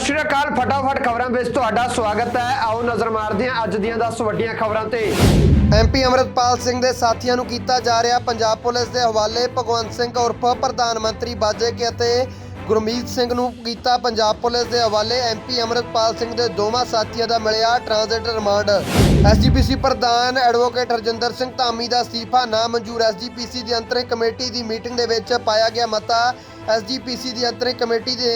ਸਤਿ ਸ਼੍ਰੀ ਅਕਾਲ, ਫਟਾਫਟ ਖਬਰਾਂ ਵਿੱਚ ਤੁਹਾਡਾ ਸਵਾਗਤ ਹੈ। ਆਓ ਨਜ਼ਰ ਮਾਰਦੇ ਹਾਂ ਅੱਜ ਦੀਆਂ 10 ਵੱਡੀਆਂ ਖਬਰਾਂ ਤੇ। ਐਮਪੀ ਅਮਰਤਪਾਲ ਸਿੰਘ ਦੇ ਸਾਥੀਆਂ ਨੂੰ ਕੀਤਾ ਜਾ ਰਿਹਾ ਪੰਜਾਬ ਪੁਲਿਸ ਦੇ ਹਵਾਲੇ। ਭਗਵੰਤ ਸਿੰਘ ਉਰਫ ਪ੍ਰਧਾਨ ਮੰਤਰੀ ਬਾਜੇ ਕੇ ਅਤੇ ਗੁਰਮੀਤ ਸਿੰਘ ਨੂੰ ਕੀਤਾ ਪੰਜਾਬ ਪੁਲਿਸ ਦੇ ਹਵਾਲੇ। ਐਮਪੀ ਅਮਰਤਪਾਲ ਸਿੰਘ ਦੇ ਦੋਵਾਂ ਸਾਥੀਆਂ ਦਾ ਮਿਲਿਆ ਟ੍ਰਾਂਜ਼ਿਟ ਰਿਮਾਂਡ। ਐਸਜੀਪੀਸੀ ਪ੍ਰਧਾਨ ਐਡਵੋਕੇਟ ਹਰਜਿੰਦਰ ਸਿੰਘ ਧਾਮੀ ਦਾ ਅਸਤੀਫਾ। ਨਾ ਮਨਜ਼ੂਰ ਐਸਜੀਪੀਸੀ ਦੀ ਅੰਤਰਿਮ ਕਮੇਟੀ ਦੀ ਮੀਟਿੰਗ ਦੇ ਵਿੱਚ ਪਾਇਆ ਗਿਆ ਮਤਾ। ਐਸਜੀਪੀਸੀ ਦੀ ਅੰਤਰਿਮ ਕਮੇਟੀ ਦੇ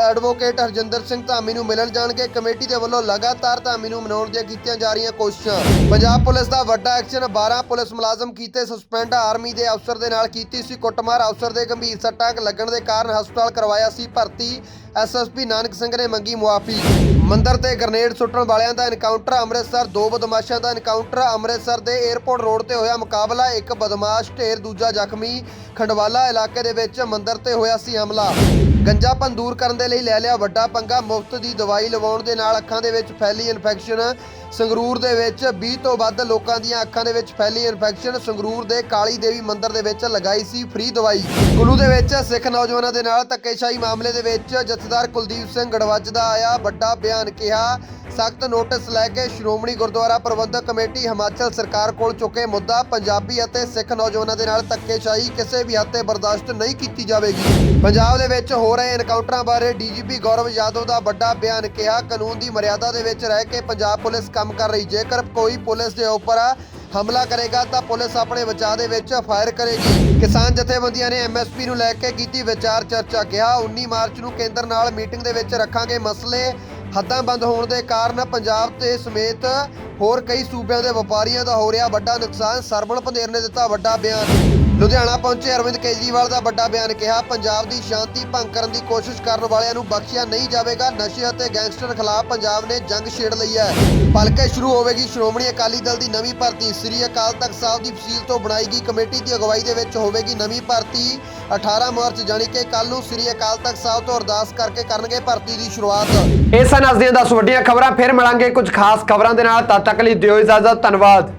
ਐਡਵੋਕੇਟ ਹਰਜਿੰਦਰ ਸਿੰਘ ਧਾਮੀ ਨੂੰ ਮਿਲਣ ਜਾਣਗੇ। ਕਮੇਟੀ ਦੇ ਵੱਲੋਂ ਲਗਾਤਾਰ ਧਾਮੀ ਨੂੰ ਮਨਾਉਣ ਦੀਆਂ ਕੀਤੀਆਂ ਜਾ ਰਹੀਆਂ ਕੋਸ਼ਿਸ਼ਾਂ। ਪੰਜਾਬ ਪੁਲਿਸ ਦਾ ਵੱਡਾ ਐਕਸ਼ਨ 12 ਪੁਲਿਸ ਮੁਲਾਜ਼ਮ ਕੀਤੇ ਸਸਪੈਂਡ ਆਰਮੀ ਦੇ ਅਫਸਰ ਦੇ ਨਾਲ ਕੀਤੀ ਸੀ ਕੁੱਟਮਾਰ। ਅਫਸਰ ਦੇ ਗੰਭੀਰ ਸੱਟਾਂ ਲੱਗਣ ਦੇ ਕਾਰਨ ਹਸਪਤਾਲ ਕਰਵਾਇਆ ਸੀ ਭਰਤੀ। ਐਸਐਸਪੀ ਨਾਨਕ ਸਿੰਘ ਨੇ ਮੰਗੀ ਮੁਆਫੀ। ਮੰਦਰ ਤੇ ਗ੍ਰਨੇਡ ਸੁੱਟਣ ਵਾਲਿਆਂ ਦਾ ਐਨਕਾਊਂਟਰ ਅੰਮ੍ਰਿਤਸਰ, ਦੋ ਬਦਮਾਸ਼ਾਂ ਦਾ ਐਨਕਾਊਂਟਰ ਅੰਮ੍ਰਿਤਸਰ ਦੇ 에ਅਰਪੋਰਟ ਰੋਡ ਤੇ ਹੋਇਆ ਮੁਕਾਬਲਾ, ਇੱਕ ਬਦਮਾਸ਼, ਢੇਰ ਦੂਜਾ ਜ਼ਖਮੀ। ਖੰਡਵਾਲਾ ਇਲਾਕੇ ਦੇ ਵਿੱਚ ਮੰਦਰ ਤੇ ਹੋਇਆ ਸੀ ਹਮਲਾ। ਗੰਜਾਪਨ ਦੂਰ ਕਰਨ ਦੇ ਲਈ ਲੈ ਲਿਆ ਵੱਡਾ ਪੰਗਾ। ਮੁਫਤ ਦੀ ਦਵਾਈ ਲਵਾਉਣ ਦੇ ਨਾਲ ਅੱਖਾਂ ਦੇ ਵਿੱਚ ਫੈਲੀ ਇਨਫੈਕਸ਼ਨ ਸੰਗਰੂਰ ਦੇ ਵਿੱਚ 20 ਤੋਂ ਵੱਧ ਲੋਕਾਂ ਦੀਆਂ ਅੱਖਾਂ ਦੇ ਵਿੱਚ ਫੈਲੀ ਇਨਫੈਕਸ਼ਨ ਸੰਗਰੂਰ ਦੇ ਕਾਲੀ ਦੇਵੀ ਮੰਦਿਰ ਦੇ ਵਿੱਚ ਲਗਾਈ ਸੀ ਫ੍ਰੀ ਦਵਾਈ। ਕੁੱਲੂ ਦੇ ਵਿੱਚ ਸਿੱਖ ਨੌਜਵਾਨਾਂ ਦੇ ਨਾਲ ਧੱਕੇਸ਼ਾਹੀ ਮਾਮਲੇ ਦੇ ਵਿੱਚ ਜਥੇਦਾਰ ਕੁਲਦੀਪ ਸਿੰਘ ਗੜਵੱਜ ਦਾ ਆਇਆ ਵੱਡਾ ਬਿਆਨ। ਕਿਹਾ, ਸਖਤ ਨੋਟਿਸ ਲੈ ਕੇ ਸ਼੍ਰੋਮਣੀ ਗੁਰਦੁਆਰਾ ਪ੍ਰਬੰਧਕ ਕਮੇਟੀ ਹਿਮਾਚਲ ਸਰਕਾਰ ਕੋਲ ਚੁੱਕੇ ਮੁੱਦਾ ਪੰਜਾਬੀ ਅਤੇ ਸਿੱਖ ਨੌਜਵਾਨਾਂ ਦੇ ਨਾਲ ਧੱਕੇਸ਼ਾਹੀ ਕਿਸੇ ਵੀ ਹੱਦ ਤੇ ਬਰਦਾਸ਼ਤ ਨਹੀਂ ਕੀਤੀ ਜਾਵੇਗੀ। ਪੰਜਾਬ ਦੇ ਵਿੱਚ ਹੋ ਰਹੇ ਐਨਕਾਊਂਟਰਾਂ ਬਾਰੇ ਡੀਜੀਪੀ ਗੌਰਵ ਯਾਦਵ ਦਾ ਵੱਡਾ ਬਿਆਨ ਕਿਹਾ, ਕਾਨੂੰਨ ਦੀ ਮਰਿਆਦਾ ਦੇ ਵਿੱਚ ਰਹਿ ਕੇ ਪੰਜਾਬ ਪੁਲਿਸ ਕੰਮ ਕਰ ਰਹੀ, ਜੇਕਰ ਕੋਈ ਪੁਲਿਸ ਦੇ ਉੱਪਰ ਹਮਲਾ ਕਰੇਗਾ ਤਾਂ ਪੁਲਿਸ ਆਪਣੇ ਬਚਾਅ ਦੇ ਵਿੱਚ ਫਾਇਰ ਕਰੇਗੀ। ਕਿਸਾਨ ਜਥੇਬੰਦੀਆਂ ਨੇ ਐਮਐਸਪੀ ਨੂੰ ਲੈ ਕੇ ਕੀਤੀ ਵਿਚਾਰ ਚਰਚਾ, ਕਿਹਾ 19 ਮਾਰਚ ਨੂੰ ਕੇਂਦਰ ਨਾਲ ਮੀਟਿੰਗ ਦੇ ਵਿੱਚ ਰੱਖਾਂਗੇ ਮਸਲੇ ਹੱਦਾਂ ਬੰਦ ਹੋਣ ਦੇ ਕਾਰਨ ਪੰਜਾਬ ਤੇ ਸਮੇਤ ਹੋਰ ਕਈ ਸੂਬਿਆਂ ਦੇ ਵਪਾਰੀਆਂ ਦਾ ਹੋ ਰਿਹਾ ਵੱਡਾ ਨੁਕਸਾਨ। ਸਰਵਣ ਪੰਦੇਰ ਨੇ ਦਿੱਤਾ ਵੱਡਾ ਬਿਆਨ। ਲੁਧਿਆਣਾ ਪਹੁੰਚੇ ਅਰਵਿੰਦ ਕੇਜਰੀਵਾਲ ਦਾ ਵੱਡਾ ਬਿਆਨ ਕਿਹਾ, ਪੰਜਾਬ ਦੀ ਸ਼ਾਂਤੀ ਭੰਗ ਕਰਨ ਦੀ ਕੋਸ਼ਿਸ਼ ਕਰਨ ਵਾਲਿਆਂ ਨੂੰ ਬਖਸ਼ਿਆ ਨਹੀਂ ਜਾਵੇਗਾ। ਨਸ਼ੇ ਅਤੇ ਗੈਂਗਸਟਰ ਖਿਲਾਫ ਪੰਜਾਬ ਨੇ ਜੰਗ ਛੇੜ ਲਈ ਹੈ। ਭਲਕੇ ਸ਼ੁਰੂ ਹੋਵੇਗੀ ਸ਼੍ਰੋਮਣੀ ਅਕਾਲੀ ਦਲ ਦੀ ਨਵੀਂ ਭਰਤੀ। ਸ੍ਰੀ ਅਕਾਲ ਤਖਤ ਸਾਹਿਬ ਦੀ ਫਸੀਲ ਤੋਂ ਬਣਾਈ ਗਈ ਕਮੇਟੀ ਦੀ ਅਗਵਾਈ ਦੇ ਵਿੱਚ ਹੋਵੇਗੀ ਨਵੀਂ ਭਰਤੀ। 18 ਮਾਰਚ, ਜਾਣੀ ਕਿ ਕੱਲ ਨੂੰ ਸ੍ਰੀ ਅਕਾਲ ਤਖਤ ਸਾਹਿਬ ਤੋਂ ਅਰਦਾਸ ਕਰਕੇ ਕਰਨਗੇ ਭਰਤੀ ਦੀ ਸ਼ੁਰੂਆਤ। ਇਹ ਸਨ ਅੱਜ ਦੀਆਂ 10 ਵੱਡੀਆਂ ਖਬਰਾਂ। ਫਿਰ ਮਿਲਾਂਗੇ ਕੁਝ ਖਾਸ ਖਬਰਾਂ ਦੇ ਨਾਲ। ਤਦ ਤੱਕ ਲਈ ਦਿਓ ਇਜਾਜ਼ਤ। ਧੰਨਵਾਦ।